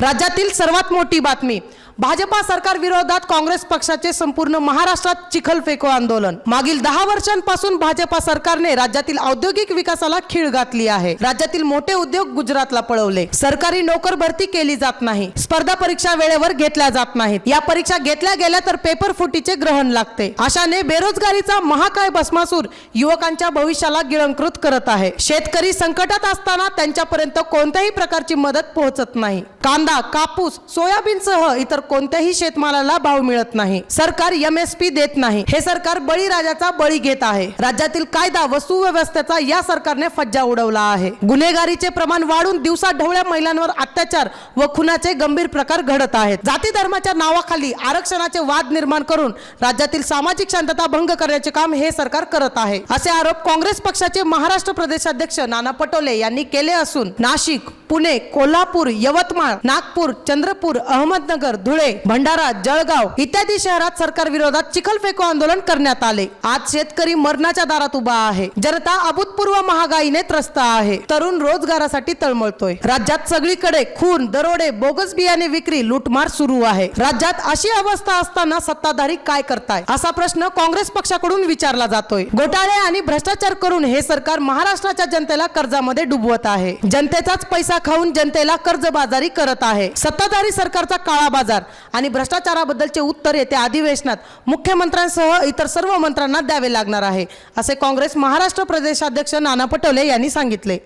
राज्यातील सर्वात मोठी बातमी भाजपा सरकार विरोधात काँग्रेस पक्षाचे संपूर्ण महाराष्ट्रात चिखल फेको आंदोलन. मागील दहा वर्षांपासून भाजपा सरकारने राज्यातील औद्योगिक विकासाला खीळ घातली आहे. राज्यातील मोठे उद्योग गुजरातला पळवले. सरकारी नोकर भरती केली जात नाही. स्पर्धा परीक्षा वेळेवर घेतल्या जात नाहीत. या परीक्षा घेतल्या गेल्या तर पेपर फुटीचे ग्रहण लागते. अशाने बेरोजगारीचा महाकाय भस्मासूर युवकांच्या भविष्याला गिळंकृत करत आहे. शेतकरी संकटात असताना त्यांच्यापर्यंत कोणत्याही प्रकारची मदत पोहोचत नाही. कांदा कापूस सोयाबीनसह इतर कोणत्याही शेतमालाला भाव मिळत नाही. सरकार एमएसपी देत नाही. हे सरकार बळीराजाचा बळी घेत आहे. राज्यातील कायदा व सुव्यवस्थेचा या सरकारने फज्जा उडवला आहे. गुन्हेगारीचे प्रमाण वाढून दिवसा ढवळ्या महिलांवर अत्याचार व खुनाचे गंभीर प्रकार घडत आहेत. जाती धर्माच्या नावाखाली आरक्षणाचे वाद निर्माण करून राज्यातील सामाजिक शांतता भंग करण्याचे काम हे सरकार करत आहे. असे आरोप काँग्रेस पक्षाचे महाराष्ट्र प्रदेशाध्यक्ष नाना पटोले यांनी केले असून नाशिक पुणे कोल्हापूर यवतमाळ नागपूर चंद्रपूर अहमदनगर धुळे भंडारा जळगाव इत्यादी शहरात सरकार विरोधात चिखल फेको आंदोलन करण्यात आले. आज शेतकरी मरणाच्या दारात उभा आहे. जनता अभूतपूर्व महागाईने त्रस्त आहे. तरुण रोजगारासाठी तळमळतोय. राज्यात सगळीकडे खून दरोडे बोगस बियाणे विक्री लूटमार सुरू आहे. राज्यात अशी अवस्था असताना सत्ताधारी काय करताय? असा प्रश्न काँग्रेस पक्षाकडून विचारला जातोय. घोटाळे आणि भ्रष्टाचार करून हे सरकार महाराष्ट्राच्या जनतेला कर्जामध्ये डुबवत आहे. जनतेचाच पैसा खाऊन जनतेला कर्जबाजारी करत आहे. सत्ताधारी सरकारचा काळा बाजार आणि भ्रष्टाचाराबद्दलचे उत्तर येत्या अधिवेशनात मुख्यमंत्र्यांसह इतर सर्व मंत्र्यांना द्यावे लागणार आहे असे काँग्रेस महाराष्ट्र प्रदेशाध्यक्ष नाना पटोले यांनी सांगितले.